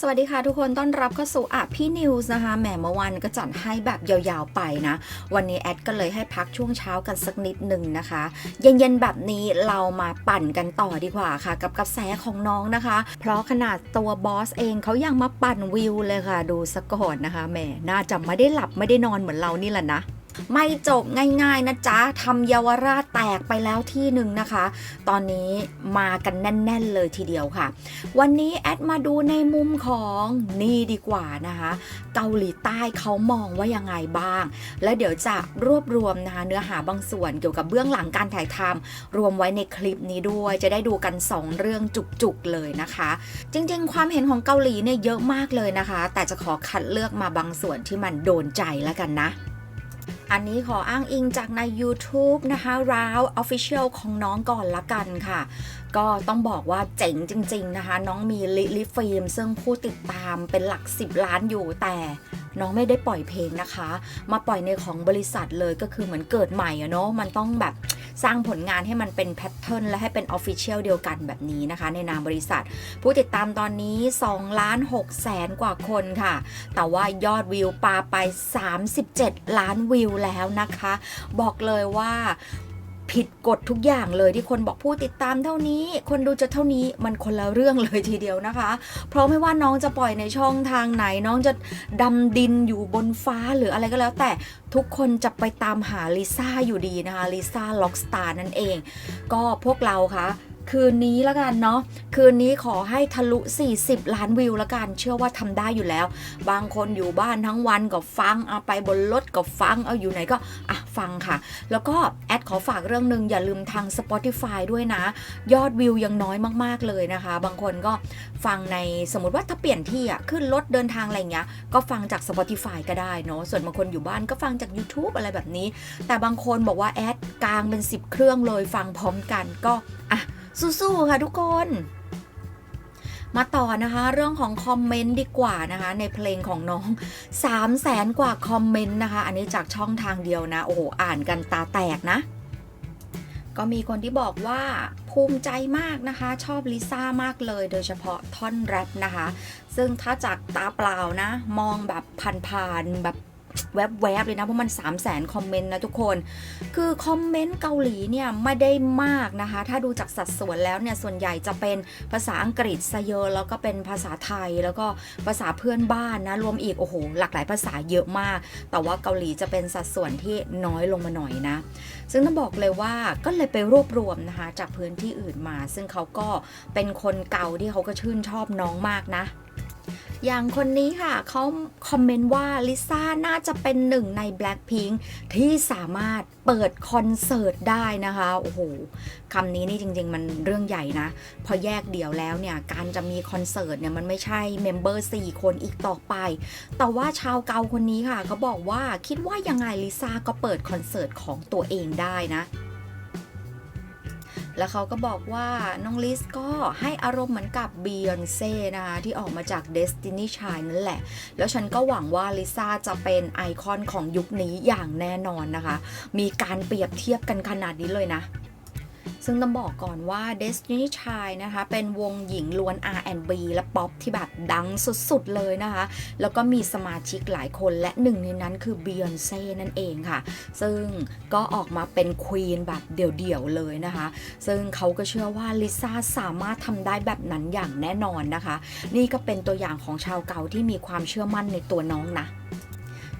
สวัสดีค่ะทุกคนต้อนรับเข้าสู่อะพี่นิวส์นะคะแหมเมื่อวานก็จัดให้แบบยาวๆไปนะ วันนี้แอดก็เลยให้พักช่วงเช้ากันสักนิดหนึ่งนะคะ เย็นๆแบบนี้เรามาปั่นกันต่อดีกว่าค่ะ กับกระแสของน้องนะคะ เพราะขนาดตัวบอสเองเขายังมาปั่นวิวเลยค่ะ ดูสก่อนนะคะแหมน่าจะไม่ได้หลับไม่ได้นอนเหมือนเรานี่แหละนะ ไม่จบง่ายๆนะจ๊ะทำเยาวราชแตกไปแล้วที่หนึ่งนะคะ ตอนนี้มากันแน่น ๆ เลยทีเดียวค่ะ วันนี้แอดมาดูในมุมของนี่ดีกว่านะคะ เกาหลีใต้เขามองว่ายังไงบ้าง แล้วเดี๋ยวจะรวบรวมนะคะเนื้อหาบางส่วนเกี่ยวกับเบื้องหลังการถ่ายทำรวมไว้ในคลิปนี้ด้วย จะได้ดูกัน 2 เรื่องจุกๆเลยนะคะ จริงๆ ความเห็นของเกาหลีเนี่ยเยอะมากเลยนะคะ แต่จะขอคัดเลือกมาบางส่วนที่มันโดนใจแล้วกันนะ อันนี้ขออ้างอิงจากใน YouTube นะคะ r o u Official ของน้องก่อนละกันค่ะ ก็ต้องบอกว่าเจ๋งจริง ๆ นะคะ น้องมีลิลิฟิล์ม ซึ่งผู้ติดตามเป็นหลัก 10 ล้านอยู่แต่น้องไม่ได้ปล่อยเพลงนะคะ มาปล่อยในของบริษัทเลยก็คือเหมือนเกิดใหม่อะเนาะมันต้องแบบ สร้างผลงานให้มันเป็นแพทเทิร์นและให้เป็นออฟฟิเชียลเดียวกันแบบนี้นะคะ ในนามบริษัท ผู้ติดตามตอนนี้2ล้าน6แสนกว่าคนค่ะ แต่ว่ายอดวิวปาไป 37 ล้านวิวแล้วนะคะ บอกเลยว่า ผิดกฎทุกอย่างเลยที่คนบอกผู้ติดตามเท่านี้ คนดูจะเท่านี้มันคนละเรื่องเลยทีเดียวนะคะ เพราะไม่ว่าน้องจะปล่อยในช่องทางไหน น้องจะดำดินอยู่บนฟ้าหรืออะไรก็แล้ว แต่ทุกคนจะไปตามหาลิซ่าอยู่ดีนะคะลิซ่าล็อกสตาร์นั่นเอง ก็พวกเราคะคืนนี้แล้วกันเนาะคืนนี้ขอให้ทะลุ 40 ล้านวิวแล้วกัน เชื่อว่าทำได้อยู่แล้ว บางคนอยู่บ้านทั้งวันก็ฟังเอาไปบนรถก็ฟังเอาอยู่ไหนก็อะฟังค่ะ แล้วก็แอดขอฝากเรื่องหนึ่งอย่าลืมทาง Spotify ด้วยนะ ยอดวิวยังน้อยมากๆเลยนะคะ บางคนก็ฟังในสมมติว่าถ้าเปลี่ยนที่อะขึ้นรถเดินทางอะไรเงี้ย ก็ฟังจาก Spotify ก็ได้เนาะส่วนบางคนอยู่บ้านก็ฟังจาก YouTube อะไรแบบนี้ แต่บางคนบอกว่าแอดกลางเป็น 10 เครื่องเลยฟังพร้อมกันก็อะสู้ๆค่ะทุกคนมาต่อนะคะเรื่องของคอมเมนต์ดีกว่านะคะ ในเพลงของน้อง 3 0 0แสนกว่าคอมเมนต์นะคะ อันนี้จากช่องทางเดียวนะ โอ้โห อ่านกันตาแตกนะ ก็มีคนที่บอกว่าภูมิใจมากนะคะ ชอบลิซ่ามากเลยโดยเฉพาะท่อนแรปนะคะ ซึ่งถ้าจากตาเปล่านะ มองแบบผ่านๆแบบ แวบๆเลยนะ เพราะมัน 3 0 0แสนคอมเมนต์นะทุกคน คือคอมเมนต์เกาหลีเนี่ย ไม่ได้มากนะคะ ถ้าดูจากสัดส่วนแล้วเนี่ย ส่วนใหญ่จะเป็นภาษาอังกฤษซะเยอะแล้วก็เป็นภาษาไทยแล้วก็ภาษาเพื่อนบ้านนะ รวมอีก โอ้โห หลากหลายภาษาเยอะมาก แต่ว่าเกาหลีจะเป็นสัดส่วนที่น้อยลงมาหน่อยนะ ซึ่งต้องบอกเลยว่าก็เลยไปรวบรวมนะคะจากพื้นที่อื่นมา ซึ่งเขาก็เป็นคนเก่าที่เขาก็ชื่นชอบน้องมากนะ อย่างคนนี้ค่ะเขาคอมเมนต์ว่าลิซ่าน่าจะเป็นหนึ่งใน Blackpink ที่สามารถเปิดคอนเสิร์ตได้นะคะ โอ้โหคำนี้นี่จริง ๆ มันเรื่องใหญ่นะ พอแยกเดี่ยวแล้วเนี่ย การจะมีคอนเสิร์ตเนี่ยมันไม่ใช่เมมเบอร์4คนอีกต่อไป แต่ว่าชาวเกาคนนี้ค่ะเขาบอกว่าคิดว่ายังไงลิซ่าก็เปิดคอนเสิร์ตของตัวเองได้นะ แล้วเขาก็บอกว่าน้องลิสก็ให้อารมณ์เหมือนกับบียอนเซ่นะคะที่ออกมาจาก Destiny Child นั่นแหละ แล้วฉันก็หวังว่าลิซ่าจะเป็นไอคอนของยุคนี้อย่างแน่นอนนะคะ มีการเปรียบเทียบกันขนาดนี้เลยนะ ซึ่งต้องบอกก่อนว่า Destiny Child นะคะ เป็นวงหญิงล้วน R&B และป๊อปที่แบบดังสุดๆเลยนะคะ แล้วก็มีสมาชิกหลายคนและหนึ่งในนั้นคือ Beyonce นั่นเองค่ะ ซึ่งก็ออกมาเป็นควีนแบบเดี่ยวๆเลยนะคะ ซึ่งเขาก็เชื่อว่าลิซ่าสามารถทำได้แบบนั้นอย่างแน่นอนนะคะ นี่ก็เป็นตัวอย่างของชาวเกาที่มีความเชื่อมั่นในตัวน้องนะ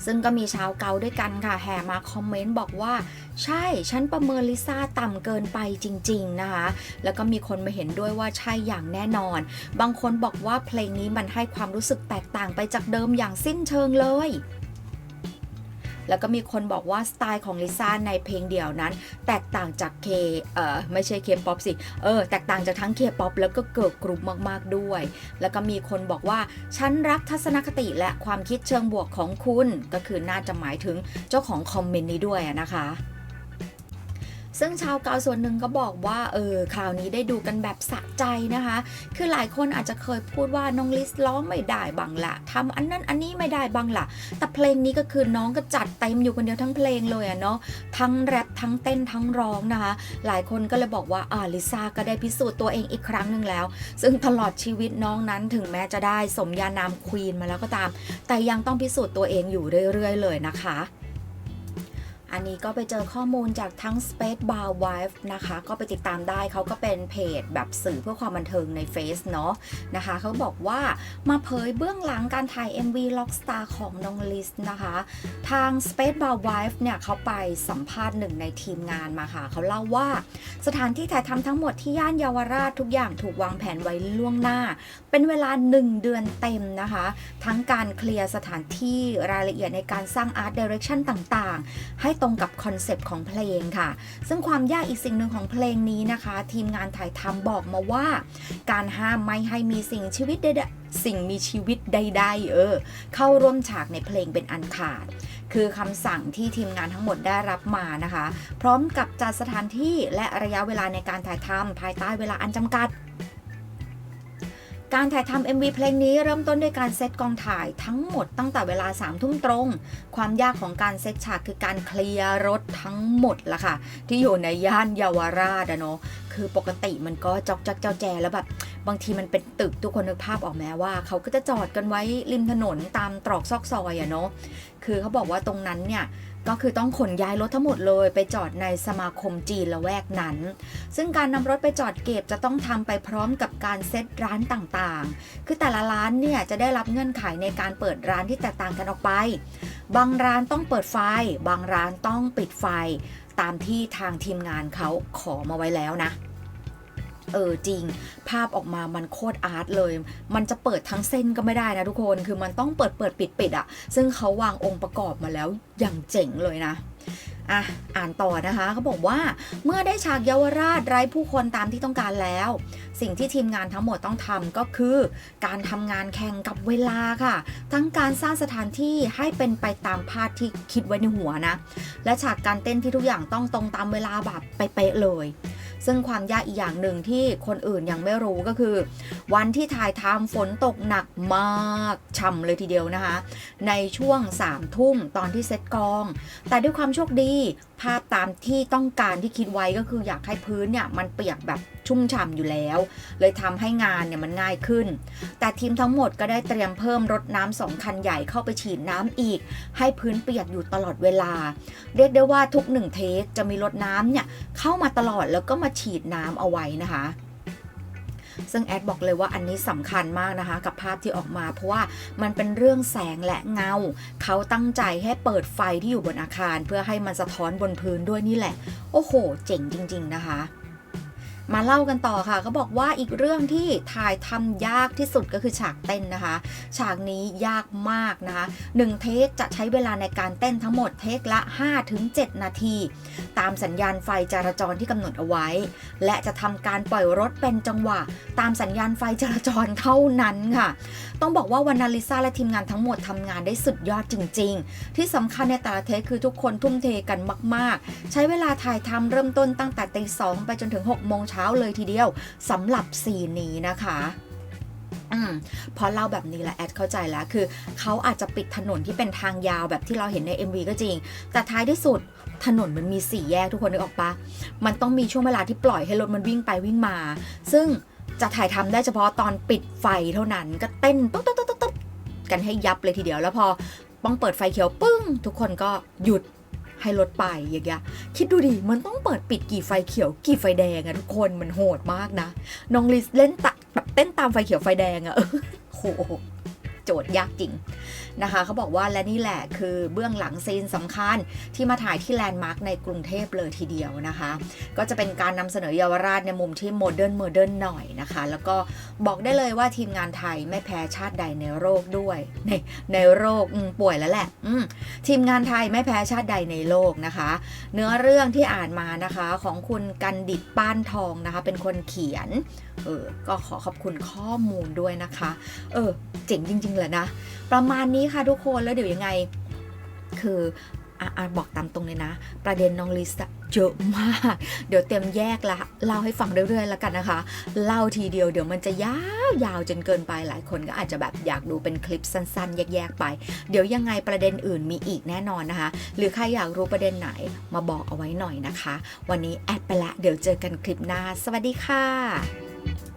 ซึ่งก็มีชาวเกาด้วยกันค่ะแห่มาคอมเมนต์บอกว่า ใช่ฉันประเมินลิซ่าต่ำเกินไปจริง ๆ นะคะ แล้วก็มีคนมาเห็นด้วยว่าใช่อย่างแน่นอน บางคนบอกว่าเพลงนี้มันให้ความรู้สึกแตกต่างไปจากเดิมอย่างสิ้นเชิงเลย แล้วก็มีคนบอกว่าสไตล์ของลิซ่าในเพลงเดี่ยวนั้น แตกต่างจากเคเอ่อไม่ใช่เคป๊อปสิเออแตกต่างจากทั้งเคป๊อปแล้วก็เกิร์ลกรุ๊ปมากๆด้วย แล้วก็มีคนบอกว่าฉันรักทัศนคติและความคิดเชิงบวกของคุณ ก็คือน่าจะหมายถึงเจ้าของคอมเมนต์นี้ด้วยนะคะ ซึ่งชาวเกาส่วนหนึ่งก็บอกว่าเออคราวนี้ได้ดูกันแบบสะใจนะคะ คือหลายคนอาจจะเคยพูดว่าน้องลิสร้องไม่ได้บังละทำอันนั้นอันนี้ไม่ได้บังละแต่เพลงนี้ก็คือน้องก็จัดเต็มอยู่คนเดียวทั้งเพลงเลยอะเนาะทั้งแรปทั้งเต้นทั้งร้องนะคะ หลายคนก็เลยบอกว่าอ่าลิซ่าก็ได้พิสูจน์ตัวเองอีกครั้งหนึ่งแล้ว ซึ่งตลอดชีวิตน้องนั้นถึงแม้จะได้สมญานามควีนมาแล้วก็ตาม แต่ยังต้องพิสูจน์ตัวเองอยู่เรื่อยๆ เลยนะคะ อันนี้ก็ไปเจอข้อมูลจากทั้ง Space Bar Wife นะคะ ก็ไปติดตามได้เขาก็เป็นเพจแบบสื่อเพื่อความบันเทิงในเฟซเนาะนะคะเขาบอกว่ามาเผยเบื้องหลังการถ่าย MV Rockstar ของน้องลิสนะคะ ทาง Space Bar Wife เนี่ยเขาไปสัมภาษณ์หนึ่งในทีมงานมาค่ะ เขาเล่าว่าสถานที่ถ่ายทำทั้งหมดที่ย่านเยาวราชทุกอย่างถูกวางแผนไว้ล่วงหน้า เป็นเวลา 1 เดือนเต็มนะคะ ทั้งการเคลียร์สถานที่รายละเอียดในการสร้างอาร์ตเดเรคชั่นต่างๆ ให้ตรงกับคอนเซปต์ของเพลงค่ะ ซึ่งความยากอีกสิ่งหนึ่งของเพลงนี้นะคะ ทีมงานถ่ายทำบอกมาว่า การห้ามไม่ให้มีสิ่งชีวิตใดสิ่งมีชีวิตใดๆเออ เข้าร่วมฉากในเพลงเป็นอันขาด คือคำสั่งที่ทีมงานทั้งหมดได้รับมานะคะ พร้อมกับจัดสถานที่และระยะเวลาในการถ่ายทำภายใต้เวลาอันจำกัด การถ่ายทำ MV เพลงนี้เริ่มต้นด้วยการเซตกองถ่ายทั้งหมดตั้งแต่เวลา3ามทุ่มตรง ความยากของการเซตฉากคือการเคลียร์รถทั้งหมดละค่ะ ที่อยู่ในย่านเยาวราชอะเนาะ คือปกติมันก็จอกจักเจ้าแจแล้วแบบบางทีมันเป็นตึกทุกคนนึกภาพออกไหมว่าเขาก็จะจอดกันไว้ริมถนนตามตรอกซอกซอยอะเนาะคือเขาบอกว่าตรงนั้นเนี่ยก็คือต้องขนย้ายรถทั้งหมดเลยไปจอดในสมาคมจีนละแวกนั้น ซึ่งการนำรถไปจอดเก็บจะต้องทำไปพร้อมกับการเซตร้านต่างๆ คือแต่ละร้านเนี่ยจะได้รับเงื่อนไขในการเปิดร้านที่แตกต่างกันออกไป บางร้านต้องเปิดไฟ บางร้านต้องปิดไฟ ตามที่ทางทีมงานเขาขอมาไว้แล้วนะ เออจริง ภาพออกมามันโคตรอาร์ตเลย มันจะเปิดทั้งเส้นก็ไม่ได้นะทุกคน คือมันต้องเปิดเปิดปิดปิดอะซึ่งเขาวางองค์ประกอบมาแล้วอย่างเจ๋งเลยนะ อะอ่านต่อนะคะเขาบอกว่าเมื่อได้ฉากเยาวราชไร้ผู้คนตามที่ต้องการแล้ว สิ่งที่ทีมงานทั้งหมดต้องทำก็คือ การทำงานแข่งกับเวลาค่ะ ทั้งการสร้างสถานที่ให้เป็นไปตามภาพที่คิดไว้ในหัวนะ และฉากการเต้นที่ทุกอย่างต้องตรงตามเวลาแบบเป๊ะเลย ซึ่งความยากอีกอย่างหนึ่งที่คนอื่นยังไม่รู้ก็คือ วันที่ถ่ายทำฝนตกหนักมากช่ำเลยทีเดียวนะคะ ในช่วง3ามทุ่มตอนที่เซตกอง แต่ด้วยความโชคดี ภาพตามที่ต้องการที่คิดไว้ก็คืออยากให้พื้นเนี่ยมันเปียกแบบชุ่มฉ่ำอยู่แล้ว เลยทำให้งานเนี่ยมันง่ายขึ้น แต่ทีมทั้งหมดก็ได้เตรียมเพิ่มรถน้ำสองคันใหญ่เข้าไปฉีดน้ำอีก ให้พื้นเปียกอยู่ตลอดเวลา เรียกได้ว่าทุกหนึ่งเทคจะมีรถน้ำเนี่ยเข้ามาตลอดแล้วก็มาฉีดน้ำเอาไว้นะคะซึ่งแอดบอกเลยว่าอันนี้สำคัญมากนะคะ กับภาพที่ออกมา เพราะว่ามันเป็นเรื่องแสงและเงา เขาตั้งใจให้เปิดไฟที่อยู่บนอาคาร เพื่อให้มันสะท้อนบนพื้นด้วยนี่แหละ โอ้โห เจ๋งจริง ๆ นะคะ มาเล่ากันต่อค่ะเขาบอกว่าอีกเรื่องที่ถ่ายทำยากที่สุดก็คือฉากเต้นนะคะ ฉากนี้ยากมากนะคะหนึ่งเทคจะใช้เวลาในการเต้นทั้งหมดเทคละ 5-7 นาที ตามสัญญาณไฟจราจรที่กำหนดเอาไว้ และจะทำการปล่อยรถเป็นจังหวะ ตามสัญญาณไฟจราจรเท่านั้นค่ะ ต้องบอกว่าวันนาลิซาและทีมงานทั้งหมดทำงานได้สุดยอดจริง ๆ ที่สำคัญในแต่ละเทคคือทุกคนทุ่มเทกันมาก ๆ ใช้เวลาถ่ายทำเริ่มต้นตั้งแต่ตีสองไปจนถึง6โมงเช้าเลยทีเดียวสำหรับซีนนี้นะคะอืมพอเล่าแบบนี้แหละแอดเข้าใจแล้วคือเขาอาจจะปิดถนนที่เป็นทางยาวแบบที่เราเห็นใน MV ก็จริง แต่ท้ายที่สุดถนนมันมีสี่แยกทุกคนนึกออกปะมันต้องมีช่วงเวลาที่ปล่อยให้รถมันวิ่งไปวิ่งมา ซึ่งจะถ่ายทำได้เฉพาะตอนปิดไฟเท่านั้นก็เต้นตุ๊บตุ๊บตุ๊บตุ๊บกันให้ยับเลยทีเดียวแล้วพอต้องเปิดไฟเขียวปึ้ง ทุกคนก็หยุด ให้รถไปอย่างเงี้ยคิดดูดิมันต้องเปิดปิดกี่ไฟเขียวกี่ไฟแดงอะทุกคนมันโหดมากนะน้องลิสเล่นตะแบบเต้นตามไฟเขียวไฟแดงอะโหโจทย์ยากจริง นะคะเขาบอกว่าและนี่แหละคือเบื้องหลังซีนสำคัญที่มาถ่ายที่แลนด์มาร์กในกรุงเทพเลยทีเดียวนะคะ ก็จะเป็นการนำเสนอเยาวราชในมุมที่โมเดิร์นโมเดิร์นหน่อยนะคะ แล้วก็บอกได้เลยว่าทีมงานไทยไม่แพ้ชาติใดในโลกด้วยในในโลกป่วยแล้วแหละทีมงานไทยไม่แพ้ชาติใดในโลกนะคะ เนื้อเรื่องที่อ่านมานะคะของคุณกันดิตป้านทองนะคะ เป็นคนเขียนเออก็ขอขอบคุณข้อมูลด้วยนะคะ เออเจ๋งจริง ๆ เลยนะ ประมาณนี้ค่ะทุกคนแล้วเดี๋ยวยังไง คืออะอะบอกตามตรงเลยนะ ประเด็นน้องลิสอะเยอะมาก เดี๋ยวเต็มแยกละเล่าให้ฟังเรื่อยๆแล้วกันนะคะ เล่าทีเดียวเดี๋ยวมันจะยาวๆจนเกินไปหลายคนก็อาจจะแบบอยากดูเป็นคลิปสั้นๆ แยกๆไป เดี๋ยวยังไงประเด็นอื่นมีอีกแน่นอนนะคะ หรือใครอยากรู้ประเด็นไหนมาบอกเอาไว้หน่อยนะคะ วันนี้แอดไปละเดี๋ยวเจอกันคลิปหน้า สวัสดีค่ะ